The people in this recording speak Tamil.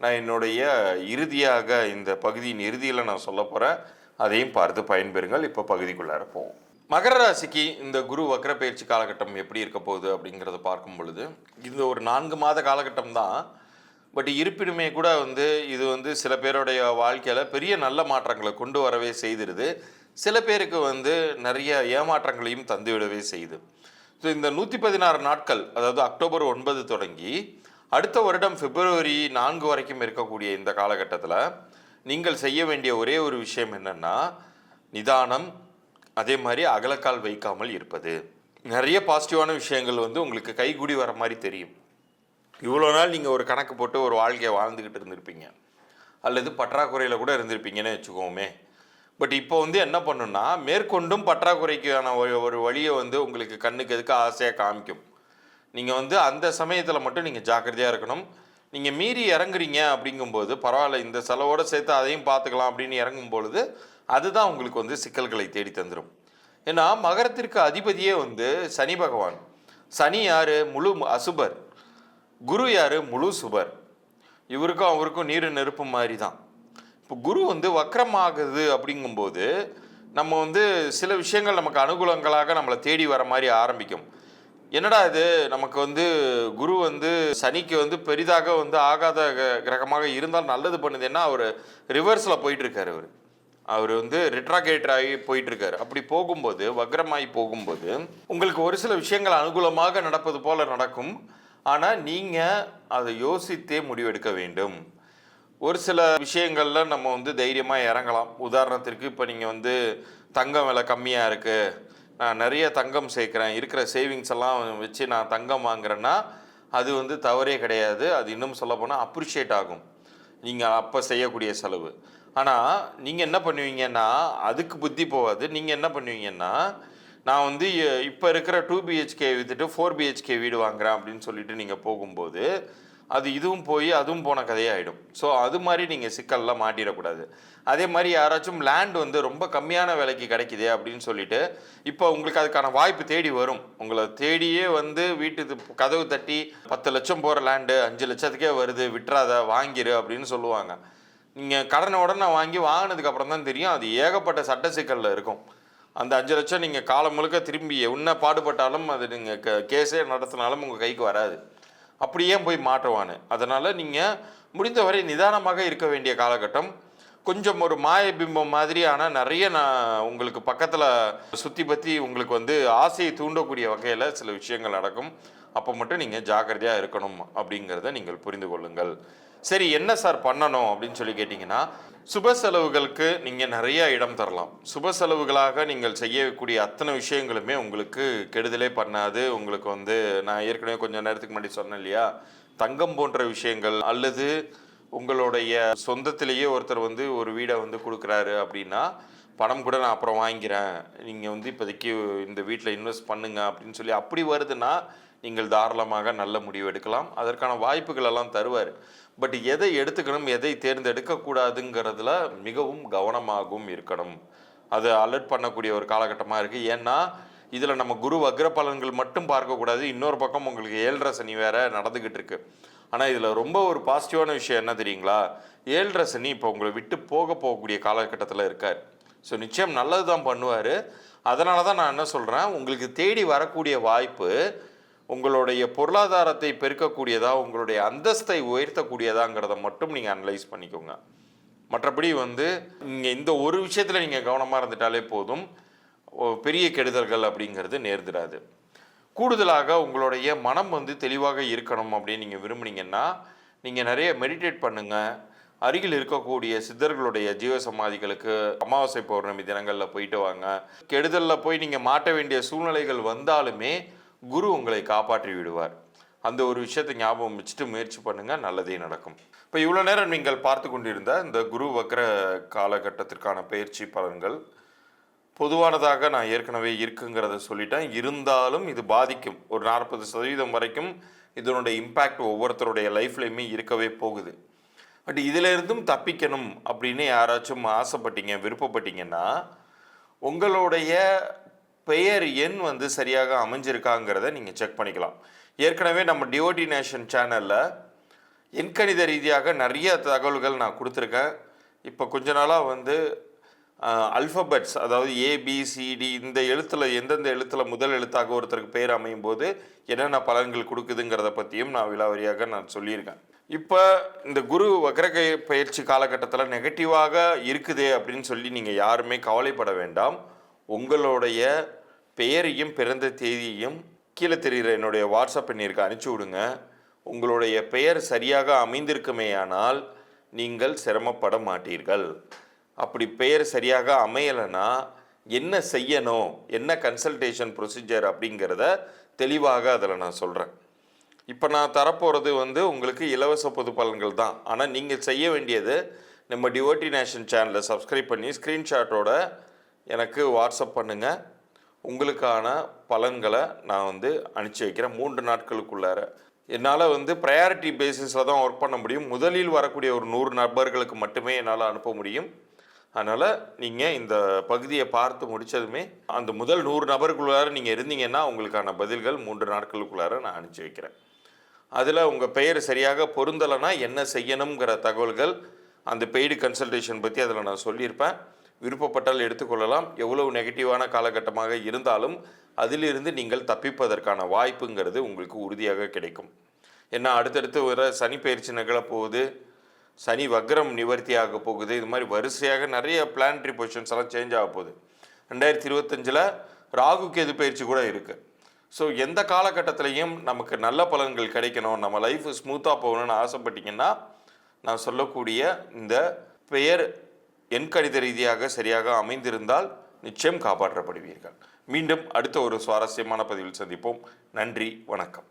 நான் என்னுடைய இறுதியாக இந்த பகுதியின் இறுதியில் நான் சொல்ல போகிறேன் அதையும் பார்த்து பயன்பெறுங்கள். இப்போ பகுதிக்குள்ளார போவோம். மகர ராசிக்கு இந்த குரு வக்ர பயிற்சி காலகட்டம் எப்படி இருக்க போகுது அப்படிங்கிறத பார்க்கும் பொழுது இந்த ஒரு நான்கு மாத காலகட்டம் தான். பட் இருப்பினுமே கூட வந்து இது வந்து சில பேருடைய வாழ்க்கையில் பெரிய நல்ல மாற்றங்களை கொண்டு வரவே செய்திருது. சில பேருக்கு வந்து நிறைய ஏமாற்றங்களையும் தந்துவிடவே செய்யுது ஸோ இந்த நூற்றி பதினாறு நாட்கள் அதாவது அக்டோபர் ஒன்பது தொடங்கி அடுத்த வருடம் பிப்ரவரி நான்கு வரைக்கும் இருக்கக்கூடிய இந்த காலகட்டத்தில் நீங்கள் செய்ய வேண்டிய ஒரே ஒரு விஷயம் என்னென்னா நிதானம் அதே மாதிரி அகலக்கால் வைக்காமல் இருப்பது. நிறைய பாசிட்டிவான விஷயங்கள் வந்து உங்களுக்கு கைகூடி வர மாதிரி தெரியும். இவ்வளோ நாள் நீங்கள் ஒரு கணக்கு போட்டு ஒரு வாழ்க்கையை வாழ்ந்துக்கிட்டு இருந்திருப்பீங்க. அல்லது பற்றாக்குறையில் கூட இருந்திருப்பீங்கன்னு வச்சுக்கோமே. பட் இப்போ வந்து என்ன பண்ணுன்னா மேற்கொண்டும் பற்றாக்குறைக்கான ஒரு ஒரு வழியை வந்து உங்களுக்கு கண்ணுக்கு எதுக்கு ஆசையாக காமிக்கும். நீங்கள் வந்து அந்த சமயத்தில் மட்டும் நீங்கள் ஜாக்கிரதையாக இருக்கணும். நீங்கள் மீறி இறங்குறீங்க அப்படிங்கும்போது பரவாயில்ல இந்த செலவோடு சேர்த்து அதையும் பார்த்துக்கலாம் அப்படின்னு இறங்கும் பொழுது அதுதான் உங்களுக்கு வந்து சிக்கல்களை தேடி தந்துடும் ஏன்னா மகரத்திற்கு அதிபதியே வந்து சனி பகவான். சனி யார்? முழு அசுபர். குரு யார்? முழு சுபர். இவருக்கும் அவருக்கும் நீர் நெருப்பு மாதிரி தான் இப்போ குரு வந்து வக்கரமாகுது அப்படிங்கும்போது நம்ம வந்து சில விஷயங்கள் நமக்கு அனுகூலங்களாக நம்மளை தேடி வர மாதிரி ஆரம்பிக்கும். என்னடா இது? நமக்கு வந்து குரு வந்து சனிக்கு வந்து பெரிதாக வந்து ஆகாத கிரகமாக இருந்தால் நல்லது பண்ணுதுன்னா அவர் ரிவர்ஸில் போயிட்டுருக்காரு அவர். அவர் வந்து ரிட்ராகேட்டர் ஆகி போயிட்டுருக்காரு. அப்படி போகும்போது வக்ரமாகி போகும்போது உங்களுக்கு ஒரு சில விஷயங்கள் அனுகூலமாக நடப்பது போல் நடக்கும். ஆனால் நீங்கள் அதை யோசித்தே முடிவெடுக்க வேண்டும். ஒரு சில விஷயங்களில் நம்ம வந்து தைரியமாக இறங்கலாம். உதாரணத்திற்கு இப்போ நீங்கள் வந்து தங்கம் விலை கம்மியாக இருக்குது நான் நிறைய தங்கம் சேர்க்குறேன். இருக்கிற சேவிங்ஸ் எல்லாம் வச்சு நான் தங்கம் வாங்குறேன்னா அது வந்து தவறே கிடையாது. அது இன்னும் சொல்லப்போனால் அப்ரிஷியேட் ஆகும். நீங்கள் அப்போ செய்யக்கூடிய செலவு. ஆனால் நீங்கள் என்ன பண்ணுவீங்கன்னா அதுக்கு புத்தி போகாது. நீங்கள் என்ன பண்ணுவீங்கன்னா நான் வந்து இப்போ இருக்கிற டூ பிஹெச்கே வித்துட்டு ஃபோர் பிஹெச்கே வீடு வாங்குறேன் அப்படின்னு சொல்லிட்டு நீங்கள் போகும்போது அது இதுவும் போய் அதுவும் போன கதையாயிடும். ஸோ அது மாதிரி நீங்கள் சிக்கல்லாம் மாட்டிடக்கூடாது. அதே மாதிரி யாராச்சும் லேண்ட் வந்து ரொம்ப கம்மியான விலைக்கு கிடைக்குது அப்படின்னு சொல்லிட்டு இப்போ உங்களுக்கு அதுக்கான வாய்ப்பு தேடி வரும். உங்களை தேடியே வந்து வீட்டு கதவு தட்டி பத்து லட்சம் போகிற லேண்டு அஞ்சு லட்சத்துக்கே வருது விட்டுறாத வாங்கிரு அப்படின்னு சொல்லுவாங்க. நீங்கள் கடனை உடனே வாங்கி வாங்கினதுக்கப்புறம் தான் தெரியும் அது ஏகப்பட்ட சட்ட சிக்கலில் இருக்கும். அந்த அஞ்சு லட்சம் நீங்கள் காலம் முழுக்க திரும்பி என்ன பாடுபட்டாலும் அது நீங்கள் கேஸே நடத்தினாலும் உங்கள் கைக்கு வராது. அப்படியே போய் மாற்றுவானு. அதனால் நீங்கள் முடிந்தவரை நிதானமாக இருக்க வேண்டிய காலகட்டம். கொஞ்சம் ஒரு மாய பிம்பம் மாதிரியான நிறைய நான் உங்களுக்கு பக்கத்தில் சுற்றி பற்றி உங்களுக்கு வந்து ஆசையை தூண்டக்கூடிய வகையில் சில விஷயங்கள் நடக்கும். அப்போ மட்டும் நீங்கள் ஜாக்கிரதையாக இருக்கணும் அப்படிங்கிறத நீங்கள் புரிந்து கொள்ளுங்கள். சரி என்ன சார் பண்ணணும் அப்படின்னு சொல்லி கேட்டிங்கன்னா சுப செலவுகளுக்கு நீங்கள் நிறைய இடம் தரலாம். சுப செலவுகளாக நீங்கள் செய்யக்கூடிய அத்தனை விஷயங்களுமே உங்களுக்கு கெடுதலே பண்ணாது. உங்களுக்கு வந்து நான் ஏற்கனவே கொஞ்சம் நேரத்துக்கு முன்னாடி சொன்னேன் இல்லையா? தங்கம் போன்ற விஷயங்கள் அல்லது உங்களுடைய சொந்தத்திலேயே ஒருத்தர் வந்து ஒரு வீடை வந்து கொடுக்குறாரு அப்படின்னா பணம் கூட நான் அப்புறம் வாங்கிக்கிறேன். நீங்கள் வந்து இப்போதைக்கு இந்த வீட்டில் இன்வெஸ்ட் பண்ணுங்க அப்படின்னு சொல்லி அப்படி வருதுன்னா நீங்கள் தாராளமாக நல்ல முடிவு எடுக்கலாம். அதற்கான வாய்ப்புகள் எல்லாம் தருவார். பட் எதை எடுத்துக்கணும் எதை தேர்ந்தெடுக்க கூடாதுங்கிறதுல மிகவும் கவனமாகவும் இருக்கணும். அதை அலர்ட் பண்ணக்கூடிய ஒரு காலகட்டமாக இருக்குது ஏன்னா இதில் நம்ம குரு வக்ர பலன்கள் மட்டும் பார்க்கக்கூடாது. இன்னொரு பக்கம் உங்களுக்கு ஏழரை சனி வேற நடந்துக்கிட்டு இருக்கு. ஆனால் இதில் ரொம்ப ஒரு பாசிட்டிவான விஷயம் என்ன தெரியுங்களா? ஏழரை சனி இப்போ உங்களை விட்டு போக போகக்கூடிய காலகட்டத்தில் இருக்கார். ஸோ நிச்சயம் நல்லது தான் பண்ணுவார். அதனால தான் நான் என்ன சொல்கிறேன் உங்களுக்கு தேடி வரக்கூடிய வாய்ப்பு உங்களுடைய பொருளாதாரத்தை பெருக்கக்கூடியதா உங்களுடைய அந்தஸ்தை உயர்த்தக்கூடியதாங்கிறத மட்டும் நீங்கள் அனலைஸ் பண்ணிக்கோங்க. மற்றபடி வந்து இங்கே இந்த ஒரு விஷயத்தில் நீங்கள் கவனமாக இருந்துட்டாலே போதும். பெரிய கெடுதல்கள் அப்படிங்கிறது நேர்ந்துடாது கூடுதலாக உங்களுடைய மனம் வந்து தெளிவாக இருக்கணும் அப்படின்னு நீங்கள் விரும்புனீங்கன்னா நீங்கள் நிறைய மெடிடேட் பண்ணுங்கள் அருகில் இருக்கக்கூடிய சித்தர்களுடைய ஜீவ சமாதிகளுக்கு அமாவாசை பௌர்ணமி தினங்களில் போயிட்டு வாங்க. கெடுதலில் போய் நீங்கள் மாட்ட வேண்டிய சூழ்நிலைகள் வந்தாலுமே குரு உங்களை காப்பாற்றி விடுவார். அந்த ஒரு விஷயத்தை ஞாபகம் வச்சுட்டு முயற்சி பண்ணுங்கள் நல்லதே நடக்கும். இப்போ இவ்வளோ நேரம் நீங்கள் பார்த்து கொண்டிருந்த இந்த குரு வக்ர காலகட்டத்திற்கான பயிற்சி பலன்கள் பொதுவானதாக நான் ஏற்கனவே இருக்குங்கிறத சொல்லிட்டேன். இருந்தாலும் இது பாதிக்கும். ஒரு நாற்பது சதவீதம் வரைக்கும் இதனுடைய இம்பேக்ட் ஒவ்வொருத்தருடைய லைஃப்லையுமே இருக்கவே போகுது. பட் இதிலிருந்தும் தப்பிக்கணும் அப்படின்னு யாராச்சும் ஆசைப்பட்டீங்க விருப்பப்பட்டீங்கன்னா உங்களுடைய பெயர் எண் வந்து சரியாக அமைஞ்சிருக்காங்கிறத நீங்கள் செக் பண்ணிக்கலாம். ஏற்கனவே நம்ம டிஓடி நேஷன் சேனலில் எண்கணித ரீதியாக நிறைய தகவல்கள் நான் கொடுத்துருக்கேன். இப்போ கொஞ்ச நாளாக வந்து அல்ஃபபெட்ஸ் அதாவது ஏபிசிடி இந்த எழுத்தில் எந்தெந்த எழுத்தில் முதல் எழுத்தாக ஒருத்தருக்கு பேர் அமையும் போது என்னென்ன பலன்கள் கொடுக்குதுங்கிறத பற்றியும் நான் விலாவரியாக நான் சொல்லியிருக்கேன். இப்போ இந்த குரு வக்ரகை பயிற்சி காலகட்டத்தில் நெகட்டிவாக இருக்குதே அப்படின்னு சொல்லி நீங்கள் யாருமே கவலைப்பட வேண்டாம். உங்களுடைய பெயரையும் பிறந்த தேதியையும் கீழே தெரிகிற என்னுடைய வாட்ஸ்அப் எண்ணிற்கு அனுப்பிச்சி விடுங்க. உங்களுடைய பெயர் சரியாக அமைந்திருக்குமேயானால் நீங்கள் சிரமப்பட மாட்டீர்கள். அப்படி பெயர் சரியாக அமையலைன்னா என்ன செய்யணும்? என்ன கன்சல்டேஷன் ப்ரொசீஜர் அப்படிங்கிறத தெளிவாக அதில் நான் சொல்கிறேன் இப்போ நான் தரப்போகிறது வந்து உங்களுக்கு இலவச பொது பலன்கள் தான். ஆனால் நீங்கள் செய்ய வேண்டியது நம்ம டிவோட்டி நேஷன் சேனலை சப்ஸ்கிரைப் பண்ணி ஸ்க்ரீன்ஷாட்டோட எனக்கு வாட்ஸ்அப் பண்ணுங்கள் உங்களுக்கான பலன்களை நான் வந்து அனுப்பிச்சி வைக்கிறேன். மூன்று நாட்களுக்குள்ளார. என்னால் வந்து ப்ரையாரிட்டி பேசிஸில் தான் ஒர்க் பண்ண முடியும். முதலில் வரக்கூடிய ஒரு நூறு நபர்களுக்கு மட்டுமே என்னால் அனுப்ப முடியும். அதனால் நீங்கள் இந்த பகுதியை பார்த்து முடித்ததுமே அந்த முதல் நூறு நபருக்குள்ளார நீங்கள் இருந்தீங்கன்னா உங்களுக்கான பதில்கள் மூன்று நாட்களுக்குள்ளார நான் அனுப்பிச்சி வைக்கிறேன். அதில் உங்கள் பெயர் சரியாக பொருந்தலைன்னா என்ன செய்யணுங்கிற தகவல்கள் அந்த பெய்டு கன்சல்டேஷன் பற்றி அதில் நான் சொல்லியிருப்பேன். விருப்பப்பட்டால் எடுத்துக்கொள்ளலாம். எவ்வளவு நெகட்டிவான காலகட்டமாக இருந்தாலும் அதிலிருந்து நீங்கள் தப்பிப்பதற்கான வாய்ப்புங்கிறது உங்களுக்கு உறுதியாக கிடைக்கும். ஏன்னா அடுத்தடுத்து வர சனி பயிற்சி நிகழப்போகுது சனி வக்ரம் நிவர்த்தி ஆக போகுது. இது மாதிரி வரிசையாக நிறைய பிளானட்ரி பொசிஷன்ஸ் எல்லாம் சேஞ்ச் ஆக போகுது. ரெண்டாயிரத்தி இருபத்தஞ்சில் ராகு கேது பயிற்சி கூட இருக்குது ஸோ எந்த காலகட்டத்திலையும் நமக்கு நல்ல பலன்கள் கிடைக்கணும். நம்ம லைஃப் ஸ்மூத்தாக போகணும்னு ஆசைப்பட்டீங்கன்னா நான் சொல்லக்கூடிய இந்த பெயர் எண்கணித ரீதியாக சரியாக அமைந்திருந்தால் நிச்சயம் காப்பாற்றப்படுவீர்கள். மீண்டும் அடுத்த ஒரு சுவாரஸ்யமான பதிவில் சந்திப்போம். நன்றி வணக்கம்.